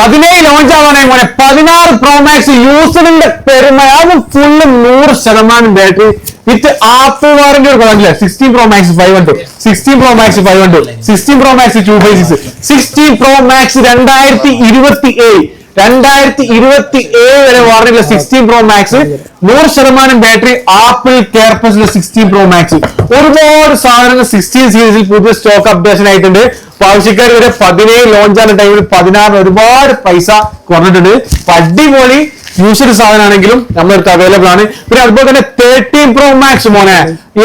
പതിനേഴ് ലോഞ്ച് ആവാനായി മോനെ. പതിനാറ് പ്രോ മാക്സ് യൂസറിന്റെ പെരുമ. അത് ഫുള്ള് നൂറ് ശതമാനം ബാറ്ററി വിത്ത് ആപ്പിൾ വാറന്റി ഒരു കുഴപ്പമില്ല sixteen pro five one two sixteen pro max five one two sixteen pro max two five six sixteen pro max രണ്ടായിരത്തി ഇരുപത്തി ഏഴ് രണ്ടായിരത്തി ഇരുപത്തി ഏഴ് വരെ വാറന്റിയുള്ള സിക്സ്റ്റീൻ പ്രോ മാക്സ് നൂറ് ശതമാനം ബാറ്ററി ആപ്പിൾ കെയർപസിലെ സിക്സ്റ്റീൻ പ്രോ മാക്സ് ഒരുപാട് സാധനങ്ങൾ സിക്സ്റ്റീൻ സീരീസിൽ പുതിയ സ്റ്റോക്ക് അപ്ഡേഷൻ ആയിട്ടുണ്ട്. ആവശ്യക്കാർ വരെ പതിനേഴ് ലോഞ്ച് ആയ ടൈമിൽ പതിനാറ് ഒരുപാട് പൈസ കുറഞ്ഞിട്ടുണ്ട്. അടിപൊളി യൂസർ സാധനമാണെങ്കിലും നമ്മളെടുത്ത് അവൈലബിൾ ആണ്. പിന്നെ അതുപോലെ തന്നെ തേർട്ടീൻ പ്രോ മാക്സ് മോനെ.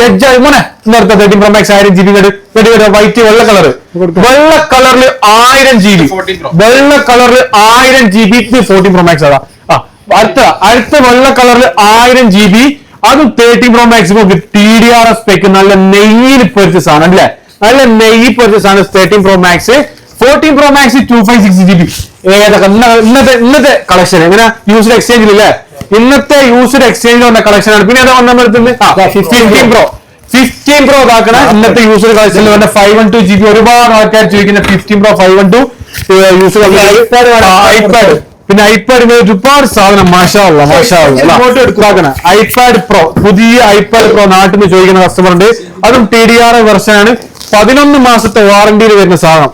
എഡ്ജ് മോനെ നേരത്തെ തേർട്ടീൻ പ്രോ മാക്സ് ആയിരം ജി ബി വൈറ്റ് വെള്ള കളർ വെള്ള കളറിൽ ആയിരം ജി ബി വെള്ള കളറിൽ ആയിരം G B fourteen pro max അതാ ആ അടുത്ത അടുത്ത വെള്ള കളറിൽ ആയിരം ജി ബി അതും തേർട്ടീൻ പ്രോ മാക്സ് നോക്കി ടി ഡി ആർ എസ് പേക്ക് നല്ല നെയ്യിൽ പൊരിച്ച സാധനം അല്ലേ? നല്ല ഈ പെർച്ചേസ് ആണ് thirteen pro max fourteen pro max two five six G B ഏതൊക്കെ? ഇന്നത്തെ ഇന്നത്തെ കളക്ഷൻ എങ്ങനെ? യൂസർ എക്സ്ചേഞ്ചിൽ ഇല്ലേ? ഇന്നത്തെ യൂസർ എക്സ്ചേഞ്ച് വന്ന കളക്ഷൻ ആണ്. പിന്നെ ഏതാ നമ്മൾ ഫിഫ്റ്റീൻ പ്രോ ഫിഫ്റ്റീൻ പ്രോ ഇതാക്കണ. ഇന്നത്തെ യൂസർ കളക്ഷനിൽ വന്ന five one two G B ഒരുപാട് ആൾക്കാർ ചോദിക്കുന്ന fifteen pro five one two user iPad പിന്നെ ഐപാഡ് ഒരുപാട് സാധനം. മാഷാള്ള മാഷാള്ള ഐപാഡ് പ്രോ പുതിയ ഐപാഡ് പ്രോ നാട്ടിൽ നിന്ന് ചോദിക്കുന്ന കസ്റ്റമർ ഉണ്ട്. അതും ടി ഡി ആർ വെർഷൻ ആണ്. പതിനൊന്ന് മാസത്തെ വാറണ്ടിയിൽ വരുന്ന സാധനം.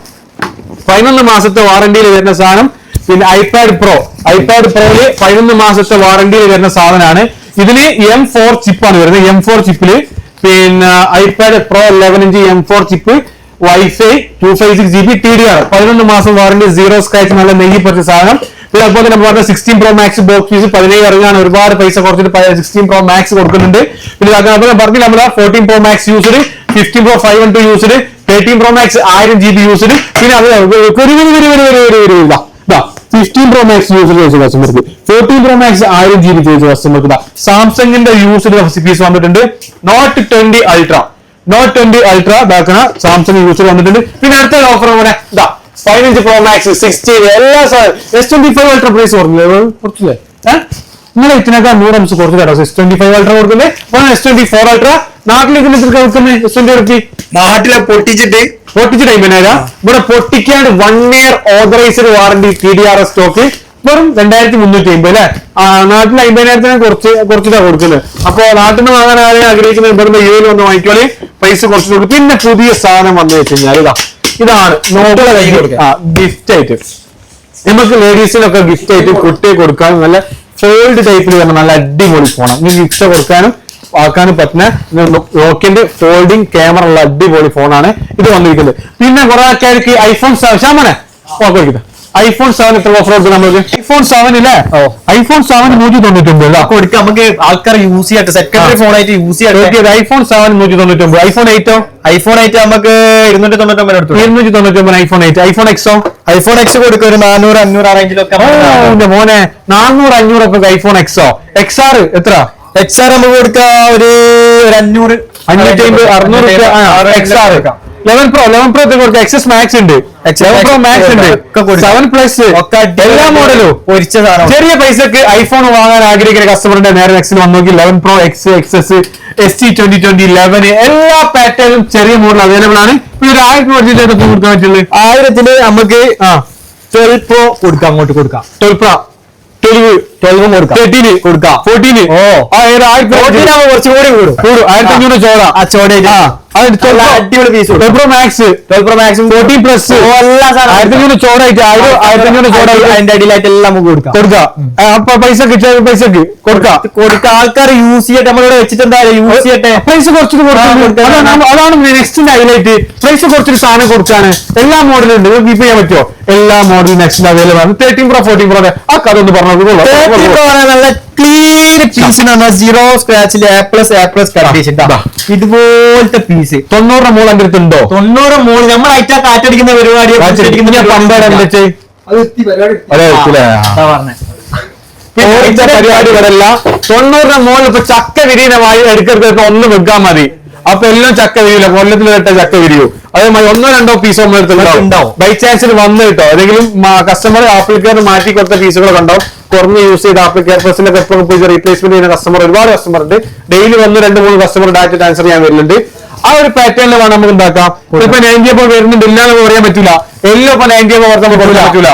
പതിനൊന്ന് മാസത്തെ വാറണ്ടിയിൽ വരുന്ന സാധനം പിന്നെ ഐപാഡ് പ്രോ ഐപാഡ് പ്രോയിൽ പതിനൊന്ന് മാസത്തെ വാറണ്ടിയിൽ വരുന്ന സാധനമാണ്. ഇതിന് എം ഫോർ ചിപ്പാണ് വരുന്നത്. എം ഫോർ ചിപ്പിൽ പിന്നെ iPad pro eleven inch M four chip wifi two five six G B T D R പതിനൊന്ന് മാസം വാറണ്ടി സീറോ സ്ക്രാച്ച് നല്ല നെയ്യ് പറ്റിയ സാധനം. പിന്നെ അതുപോലെ തന്നെ പറഞ്ഞ sixteen pro max box fees പതിനേഴ് ഇറങ്ങാൻ ഒരുപാട് പൈസ കുറച്ചിട്ട് സിക്സ്റ്റീൻ പ്രോ മാക്സ് കൊടുക്കുന്നുണ്ട്. പിന്നെ അതുപോലെ പറഞ്ഞില്ല നമ്മൾ fourteen pro max user fifteen pro five one two user thirteen pro max ആയിരം ജി ബി യൂസർ പിന്നെ അത് ഒരു ഫിഫ്റ്റീൻ പ്രോ മാക്സ് യൂസർ ചോദിച്ച കസ്റ്റമർക്ക് ഫോർട്ടീൻ പ്രോ മാക്സ് ആയിരം ജി ബി ചോദിച്ച കസ്റ്റമർക്ക് സാംസങ്ങിന്റെ യൂസർ പീസ് വന്നിട്ടുണ്ട്. Note twenty ultra note twenty ultra ഇതാക്കണ സാംസങ് യൂസർ വന്നിട്ടുണ്ട്. പിന്നെ അടുത്ത ഓഫർ പോലെ ഇതാ പതിനഞ്ച് പ്രോ മാക്സ് സിക്സ്റ്റീൻ എല്ലാ S twenty five ultra price കുറഞ്ഞില്ലേ കുറച്ചില്ലേ നിങ്ങളെ ഇതിനേക്കാൾ നൂറ് അംശം കുറച്ച് കേട്ടോ. എസ് ട്വന്റി ഫൈവ് അൾട്ര കൊടുക്കുന്നത് എസ് ട്വന്റി ഫോർ അൾട്ര നാട്ടിലേക്ക് എസ് ട്വന്റി നാട്ടിലെ പൊട്ടിച്ചിട്ട്. പൊട്ടിച്ച ടൈമിനേരാ ഇവിടെ പൊട്ടിക്കാണ്ട് one year authorised warranty P D R S stock വെറും രണ്ടായിരത്തി മുന്നൂറ്റി അമ്പത് അല്ലെ നാട്ടിൽ അമ്പതിനായിരത്തിന് കുറച്ച് കുറച്ചിട്ടാണ് കൊടുക്കുന്നത് അപ്പൊ നാട്ടിൽ നിന്ന് വാങ്ങാൻ ആരെയും ആഗ്രഹിക്കുന്ന ഇവിടുന്ന് യു വന്ന് പൈസ കുറച്ച് കൊടുക്കും. പിന്നെ പുതിയ സാധനം വന്നു വെച്ച് കഴിഞ്ഞാൽ ഇതാ. ഇതാണ് കയ്യിൽ കൊടുക്കാം. ഗിഫ്റ്റ് ആയിട്ട് നമുക്ക് ലേഡീസിനൊക്കെ ഗിഫ്റ്റ് ആയിട്ട് കുട്ടിയെ കൊടുക്കാനും നല്ല ഫോൾഡ് ടൈപ്പിൽ തന്നെ നല്ല അടിപൊളി ഫോണാണ് നിങ്ങൾക്ക് ഗിഫ്റ്റ് കൊടുക്കാനും ആക്കാനും പറ്റുന്ന നോക്കിന്റെ ഫോൾഡിങ് ക്യാമറ ഉള്ള അടിപൊളി ഫോണാണ് ഇത് വന്നിരിക്കുന്നത്. പിന്നെ കുറെ ആൾക്കാർക്ക് ഐഫോൺ സെവൻ ശ്യാമനെ ഓക്കെ ഐഫോൺ സെവൻ എത്ര ഓഫർ കൊടുക്കും നമുക്ക് ഐഫോൺ സെവൻ ഇല്ലേ? ഐഫോൺ സെവൻ നൂറ്റി തൊണ്ണൂറ്റി ഒമ്പത് കൊടുക്കാം നമുക്ക് ആൾക്കാർ യൂസ് ചെയ്യട്ടെ സെക്കൻഡറി ഫോൺ ആയിട്ട് യൂസ് ചെയ്യട്ടെ ഐഫോൺ സെവൻ നൂറ്റി തൊണ്ണൂറ്റി ഒമ്പത് ഐഫോൺ എയ്റ്റോ ഐഫോൺ എയ്റ്റ് നമുക്ക് ഇരുന്നൂറ്റി തൊണ്ണൂറ്റൊമ്പത് എടുത്തു ഇരുന്നൂറ്റി തൊണ്ണൂറ്റി ഒമ്പത് ഐഫോൺ എയ്റ്റ് ഐഫോൺ എക്സോ ഐഫോൺ എക്സ് കൊടുക്കുക ഒരു നാനൂറ് അഞ്ഞൂറ് ആ റേഞ്ചിലൊക്കെ മോനെ നാനൂറ് അഞ്ഞൂറ് ഒക്കെ ഐഫോൺ എക്സോ എക്സ് ആർ എത്ര? എക്സ് ആർ നമുക്ക് കൊടുക്കാം ഒരു അഞ്ഞൂറ്. അഞ്ഞൂറ്റി അമ്പത് അറുന്നൂറ് X R eleven pro eleven pro കൊടുക്കുക എക്സസ് മാക്സ് ഉണ്ട്. ലെവൻ പ്രോ മാക്സ് ഉണ്ട്. സെവൻ പ്ലസ് എല്ലാ മോഡലും പൊരിച്ച ചെറിയ പൈസക്ക് ഐഫോൺ വാങ്ങാൻ ആഗ്രഹിക്കുന്ന കസ്റ്റമറിന്റെ നേരെ നെക്സ്റ്റിൽ വന്നു നോക്കി eleven pro X XS S T twenty twenty eleven എല്ലാ പാറ്റേണും ചെറിയ മോഡൽ അവൈലബിൾ ആണ്. ഒരു ആയിരത്തി കൊടുത്തിട്ട് കൊടുക്കാൻ പറ്റുള്ളൂ. ആയിരത്തിൽ നമുക്ക് ട്വൽവ് പ്രോ കൊടുക്കാം അങ്ങോട്ട് കൊടുക്കാം. ട്വൽവ് പ്രോ ട്വൽവ് ട്വൽവും കൊടുക്കാം. തേർട്ടീന് കൊടുക്കാം. ഫോർട്ടീന് ഓ. ആയിരത്തി ഫോർട്ടീൻ കൂടി കൂടും. ആയിരത്തി അഞ്ഞൂറ് ചോട ആ ചോടേ അടിപൊളി പീസ് കൊടുക്കും pro max pro max fourteen plus ആയിരത്തി അഞ്ഞൂറ് ചോടായിട്ട് ആയിരം ആയിരത്തി അഞ്ഞൂറ് ചോടായിട്ട് അതിന്റെ അടിയിലായിട്ട് എല്ലാം നമുക്ക് കൊടുക്കാം. കൊടുക്കാം. ആ, അപ്പൊ പൈസക്ക് പൈസക്ക് കൊടുക്കാം. ആൾക്കാർ യൂസ് ചെയ്യട്ടെ. നമ്മളിവിടെ വെച്ചിട്ട് എന്താ യൂസ് ചെയ്യട്ടെ. പൈസ കുറച്ചിട്ട് കൊടുക്കാം. അതാണ് നെക്സ്റ്റിന്റെ ഹൈലൈറ്റ് പ്രൈസ് കുറച്ചിട്ട് സാധനം കൊടുക്കാണ്. എല്ലാ മോഡലും ഉണ്ട്. കീപ്പ് ചെയ്യാൻ പറ്റുമോ? എല്ലാ മോഡലും നെക്സ്റ്റിൽ അവൈലബിൾ ആണ്. തേർട്ടീൻ പ്രോ ഫോർട്ടീൻ പ്രോ ആ കഥ ഒന്ന് പറഞ്ഞു നല്ല clean piece zero സ്ക്രാച്ചിൽ A plus A plus condition. ഇതുപോലത്തെ പീസ് തൊണ്ണൂറ് മോൾ എന്റെ അടുത്തുണ്ടോ തൊണ്ണൂറ് മോൾ നമ്മൾ അയച്ചാ കാറ്റടിക്കുന്ന പരിപാടി പരിപാടി വരല്ല തൊണ്ണൂറിന് മോളിൽ ഇപ്പൊ ചക്ക വിരിയണമായി എടുക്കരുത് ഒന്ന് വെക്കാൻ മതി. അപ്പൊ എല്ലാം ചക്ക വിരിയില്ല കൊല്ലത്തിൽ കേട്ട ചക്ക വിരിയൂ. അതേമാതിരി ഒന്നോ രണ്ടോ പീസോ. എടുത്തുണ്ടാവും ബൈ ചാൻസിൽ വന്ന് കിട്ടോ. ഏതെങ്കിലും കസ്റ്റമർ ആപ്പിൾ കെയർ മാറ്റി കൊടുത്ത പീസുകളൊക്കെ ഉണ്ടാവും. കുറഞ്ഞ് യൂസ് ചെയ്ത ആപ്പിൾ കെയർ പ്ലസിലൊക്കെ എപ്പോഴും പോയി റീപ്ലേസ്മെന്റ് ചെയ്യുന്ന കസ്റ്റമർ ഒരുപാട് കസ്റ്റമർ ഉണ്ട്. ഡെയിലി വന്ന് രണ്ട് മൂന്ന് കസ്റ്റമർ ഡാറ്റ ട്രാൻസ്ഫർ ചെയ്യാൻ വരുന്നുണ്ട്. ആ ഒരു പാറ്റേണിൽ വേണം നമുക്ക് ഉണ്ടാക്കാം. ഇപ്പൊ നയന്റി അപ്പോൾ വരുന്നുണ്ട് എന്ന് പറയാൻ പറ്റില്ല എല്ലാം ഇപ്പൊ നയന്റി അപ്പോൾ നമുക്ക് കൊടുക്കാൻ പറ്റൂല.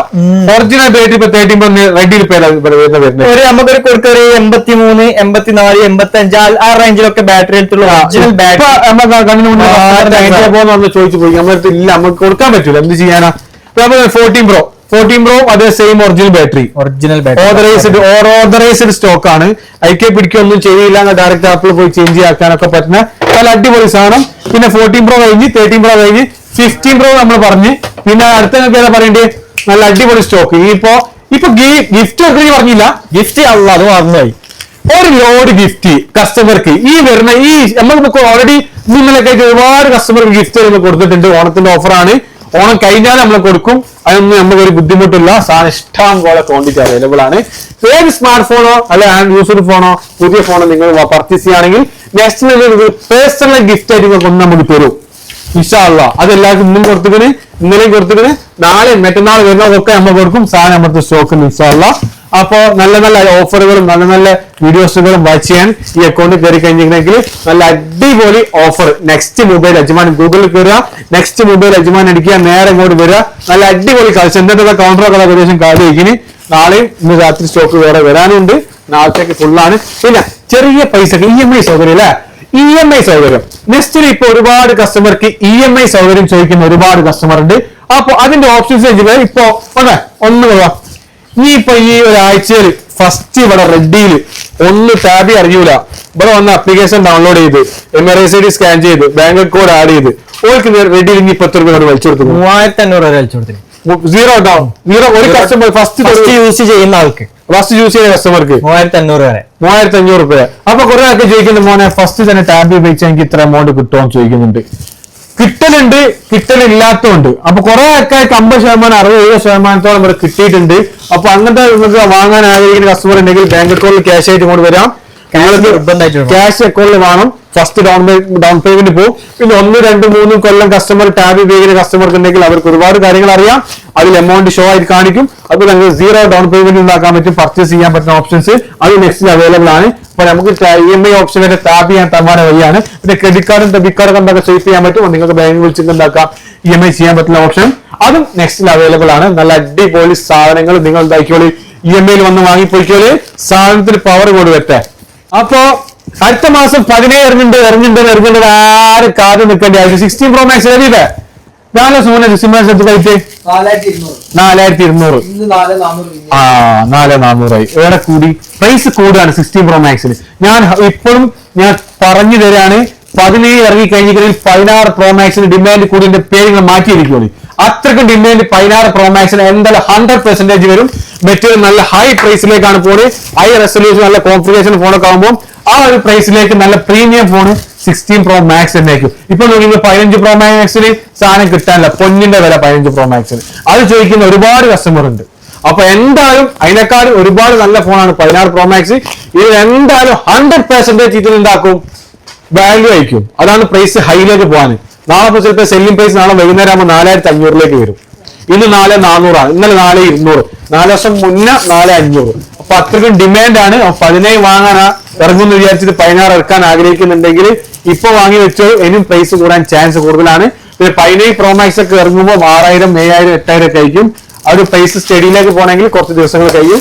ഒറിജിനൽ തേർട്ടി ഇപ്പൊ തേർട്ടി വരുന്നത്. ഒരു നമുക്കൊരു കൊടുക്കുക ഒരു എൺപത്തി മൂന്ന് എൺപത്തിനാല് എൺപത്തി അഞ്ച് ആ റേഞ്ചിലൊക്കെ ബാറ്ററി എടുത്തുള്ള ഒറിജിനൽ ബാറ്ററി ചോദിച്ചു പോയി. നമ്മൾ ഇല്ല നമുക്ക് കൊടുക്കാൻ പറ്റില്ല എന്ത് ചെയ്യാനാ? ഫോർട്ടീൻ പ്രോ ഫോർട്ടീൻ പ്രോ അതേ same original battery original authorised authorised stock ആണ്. ഐക്കെ പിടിക്കൊന്നും ചെയ്യില്ല. ഡയറക്റ്റ് ആപ്പിൾ പോയി ചേഞ്ച് ചെയ്യാക്കാനൊക്കെ പറ്റുന്ന നല്ല അടിപൊളി സാധനം. പിന്നെ ഫോർട്ടീൻ പ്രോ കഴിഞ്ഞ് തേർട്ടീൻ പ്രോ കഴിഞ്ഞ് ഫിഫ്റ്റീൻ പ്രോ നമ്മൾ പറഞ്ഞ്. പിന്നെ അടുത്ത എന്താ ഏതാ പറയണ്ടേ നല്ല അടിപൊളി സ്റ്റോക്ക് ഇപ്പോ ഇപ്പൊ ഗിഫ്റ്റ് ഒക്കെ പറഞ്ഞില്ല. ഗിഫ്റ്റ് അല്ല അത് മറന്നുപോയി. ഒരു ലോഡ് ഗിഫ്റ്റ് കസ്റ്റമർക്ക് ഈ വരുന്ന ഈ നമ്മൾ ഓൾറെഡി നിങ്ങളൊക്കെ ഒരുപാട് കസ്റ്റമർക്ക് ഗിഫ്റ്റ് കൊടുത്തിട്ടുണ്ട്. ഓണത്തിന്റെ ഓഫറാണ് ഓണം കഴിഞ്ഞാൽ നമ്മൾ കൊടുക്കും. അതൊന്നും നമുക്ക് ഒരു ബുദ്ധിമുട്ടില്ല. സാധനം ഇഷ്ടം പോലെ ക്വാണ്ടിറ്റി അവൈലബിൾ ആണ്. ഏത് സ്മാർട്ട് ഫോണോ അല്ലെ ആൻഡ് യൂസർ ഫോണോ പുതിയ ഫോണോ നിങ്ങൾ പർച്ചേസ് ചെയ്യുകയാണെങ്കിൽ നെക്സ്റ്റ് പേഴ്സണൽ ഗിഫ്റ്റ് ആയിട്ട് ഒന്ന് നമുക്ക് തരും. ഇൻഷാല്ല അത് എല്ലാവർക്കും ഇന്നും കൊടുത്തിക്കണ് ഇന്നലെയും കൊടുത്തിക്കണ്. നാളെ മറ്റന്നാൾ വരുന്നതൊക്കെ നമ്മൾ കൊടുക്കും. സാധനം നമ്മുടെ സ്റ്റോക്ക് ഇൻഷാല്ല അപ്പോ നല്ല നല്ല ഓഫറുകളും നല്ല നല്ല വീഡിയോസുകളും വാച്ച് ചെയ്യാൻ ഈ അക്കൗണ്ട് കയറി കഴിഞ്ഞിട്ടുണ്ടെങ്കിൽ നല്ല അടിപൊളി ഓഫർ നെക്സ്റ്റ് മൊബൈൽ അജ്മാൻ ഗൂഗിളിൽ കയറുക. നെക്സ്റ്റ് മൊബൈൽ അജ്മാൻ അടിക്കുക. നേരെ ഇങ്ങോട്ട് വരിക. നല്ല അടിപൊളി കളിച്ച് എന്തൊക്കെ കൗണ്ടറൊക്കെ ഏകദേശം കാര്യം ഇരിക്കുന്നു നാളെയും ഇന്ന് രാത്രി സ്റ്റോക്ക് വേറെ വരാനുണ്ട്. നാളത്തേക്ക് ഫുള്ളാണ് പിന്നെ ചെറിയ പൈസക്ക് ഇ എം ഐ സൗകര്യം അല്ലേ? ഇ എം ഐ സൗകര്യം. നെക്സ്റ്റിൽ ഇപ്പൊ ഒരുപാട് കസ്റ്റമർക്ക് ഇ എം ഐ സൗകര്യം ചോദിക്കുന്ന ഒരുപാട് കസ്റ്റമർ ഉണ്ട്. അപ്പൊ അതിന്റെ ഓപ്ഷൻസ് ഇപ്പൊ ഒന്ന് ഒന്ന് പോവാ. നീ ഇപ്പൊ ഈ ഒരാഴ്ചയിൽ ഫസ്റ്റ് ഇവിടെ റെഡിയിൽ ഒന്ന് ടാബി അറിയൂല. ഇവിടെ വന്ന ആപ്ലിക്കേഷൻ ഡൗൺലോഡ് ചെയ്ത് M R I C D scan ചെയ്ത് ബാങ്ക് കോഡ് ആഡ് ചെയ്ത് ഓൾക്ക് റെഡിയിൽ ഇനി പത്ത് രൂപ വലിച്ചു കൊടുത്തു മൂവായിരത്തി അഞ്ഞൂറ് വരെ വലിച്ചു കൊടുത്തു സീറോ ഡൗൺ സീറോ ഒരു കസ്റ്റമർ ഫസ്റ്റ് യൂസ് ചെയ്യുന്ന ആൾക്ക്. ഫസ്റ്റ് യൂസ് ചെയ്യുന്ന കസ്റ്റമർക്ക് മൂവായിരത്തി അഞ്ഞൂറ് വരെ. മൂവായിരത്തി അഞ്ഞൂറ് രൂപ അപ്പൊ കുറെ ആൾക്ക് ചോദിക്കുന്നു മോനെ ഫസ്റ്റ് തന്നെ ടാബ് ഉപയോഗിച്ചാൽ എനിക്ക് ഇത്ര എമൗണ്ട് കിട്ടുമോ ചോദിക്കുന്നുണ്ട്. കിട്ടലുണ്ട് കിട്ടലില്ലാത്തതുണ്ട്. അപ്പൊ കുറെ ആൾക്കാർക്ക് അമ്പത് ശതമാനം അറുപത് എഴുപത് ശതമാനത്തോളം ഇവിടെ കിട്ടിയിട്ടുണ്ട്. അപ്പൊ അങ്ങനത്തെ നിങ്ങൾക്ക് വാങ്ങാൻ ആഗ്രഹിക്കുന്ന കസ്റ്റമർ ഉണ്ടെങ്കിൽ ബാങ്ക് അക്കൗണ്ടിൽ ക്യാഷ് ആയിട്ട് കൊണ്ട് ക്യാഷ് അക്കൗണ്ടിൽ വേണം. ഫസ്റ്റ് ഡൗൺ ഡൗൺ പേയ്മെന്റ് പോകും പിന്നെ ഒന്ന് രണ്ട് മൂന്ന് കൊല്ലം കസ്റ്റമർ ടാബ് ഉപയോഗിക്കുന്ന കസ്റ്റമർക്ക് ഉണ്ടെങ്കിൽ അവർക്ക് ഒരുപാട് കാര്യങ്ങൾ അറിയാം. അതിൽ എമൗണ്ട് ഷോ ആയിട്ട് കാണിക്കും. അപ്പോൾ നമുക്ക് സീറോ ഡൗൺ പേയ്മെന്റ് ഉണ്ടാക്കാൻ പറ്റും. പർച്ചേസ് ചെയ്യാൻ പറ്റുന്ന ഓപ്ഷൻസ് അത് നെക്സ്റ്റ് അവൈലബിൾ ആണ്. അപ്പൊ നമുക്ക് ഇ എം ഐ ഓപ്ഷൻ വരെ ടാബ് ചെയ്യാൻ തമ്മാന വഴിയാണ്. പിന്നെ ക്രെഡിറ്റ് കാർഡും ഡെബിറ്റ് കാർഡും എന്തൊക്കെ സേഫ് ചെയ്യാൻ പറ്റും. നിങ്ങൾക്ക് ബാങ്ക് വിളിച്ചിട്ട് എന്താക്കാം ഇ എം ഐ ചെയ്യാൻ പറ്റുന്ന ഓപ്ഷൻ അതും നെക്സ്റ്റിൽ അവൈലബിൾ ആണ്. നല്ല അടിപൊളി സാധനങ്ങൾ നിങ്ങൾ എന്താക്കിയോളി ഇ എം ഐയിൽ വന്ന് വാങ്ങിപ്പോയിക്കോളി. സാധനത്തിന് പവർ കൂടി വരട്ടെ അപ്പോ അടുത്ത മാസം പതിനേഴ് ഇറങ്ങുന്നുണ്ട് ഇറങ്ങുന്നുണ്ട് ഇറങ്ങുന്നുണ്ട് ആരും കാര്യം നിൽക്കേണ്ടി ആവശ്യം സിക്സ്റ്റീൻ പ്രോ മാക്സ് എഴുതിയില്ലേ നാലോ സൂന സിക്സ്റ്റീൻ എടുത്ത് കഴിച്ചേ നാലായിരത്തി ഇരുന്നൂറ് ആ നാല് നാനൂറായി ഏറെ കൂടി? പ്രൈസ് കൂടുകയാണ് സിക്സ്റ്റീൻ പ്രോ മാക്സിന് ഞാൻ ഇപ്പോഴും ഞാൻ പറഞ്ഞു തരാണ് പതിനേഴ് ഇറങ്ങി കഴിഞ്ഞിട്ടുണ്ടെങ്കിൽ പതിനാറ് പ്രോ മാക്സിന് ഡിമാൻഡ് കൂടി പേരുകൾ മാറ്റിയിരിക്കുള്ളൂ അത്രക്കും ഡിമാൻഡ് പതിനാറ് പ്രോ മാക്സിന് എന്തായാലും ഹൺഡ്രഡ് പെർസെന്റേജ് വരും. മെറ്റീരിയൽ നല്ല ഹൈ പ്രൈസിലേക്കാണ് ഫോണ് ഹൈ റെസൊല്യൂഷൻ നല്ല കോൺഫിഗറേഷൻ ഫോണൊക്കെ ആകുമ്പോൾ ആ ഒരു പ്രൈസിലേക്ക് നല്ല premium phone sixteen pro max തന്നെയായിരിക്കും ഇപ്പൊ നോക്കിയാൽ പതിനഞ്ച് പ്രോ മാക്സിന് സാധനം കിട്ടാനില്ല. പൊന്നിന്റെ വില പതിനഞ്ച് പ്രോ മാക്സിന് അത് ചോദിക്കുന്ന ഒരുപാട് കസ്റ്റമർ ഉണ്ട്. അപ്പൊ എന്തായാലും അതിനേക്കാളും ഒരുപാട് നല്ല ഫോണാണ് പതിനാറ് പ്രോ മാക്സ് ഇത് എന്തായാലും ഹൺഡ്രഡ് പെർസെന്റേജ് ഇതിൽ ഉണ്ടാക്കും വാല്യൂ ആയിരിക്കും. അതാണ് പ്രൈസ് ഹൈയിലേക്ക് പോകാൻ. നാളെ ഇപ്പൊ ചിലപ്പോൾ സെല്ലിംഗ് പ്രൈസ് നാളെ വൈകുന്നേരം ആകുമ്പോൾ നാലായിരത്തി അഞ്ഞൂറിലേക്ക് വരും. ഇന്ന് നാല് നാനൂറാണ് ഇന്നലെ നാല് ഇരുന്നൂറ്. നാല് വർഷം മുന്നേ നാല് അഞ്ഞൂറ്. അപ്പൊ അത്രയ്ക്കും ഡിമാൻഡാണ് പതിനേഴ് വാങ്ങാൻ ഇറങ്ങുമെന്ന് വിചാരിച്ചിട്ട് പതിനാറ് ഇറക്കാൻ ആഗ്രഹിക്കുന്നുണ്ടെങ്കിൽ ഇപ്പൊ വാങ്ങി വെച്ചോ ഇനിയും പ്രൈസ് കൂടാൻ ചാൻസ് കൂടുതലാണ്. പിന്നെ പതിനേഴ് പ്രോമാക്സ് ഒക്കെ ഇറങ്ങുമ്പോൾ ആറായിരം ഏഴായിരം എട്ടായിരം ഒക്കെ ആയിരിക്കും. ആ ഒരു പ്രൈസ് സ്റ്റഡിയിലേക്ക് പോകണമെങ്കിൽ കുറച്ച് ദിവസങ്ങൾ കഴിയും.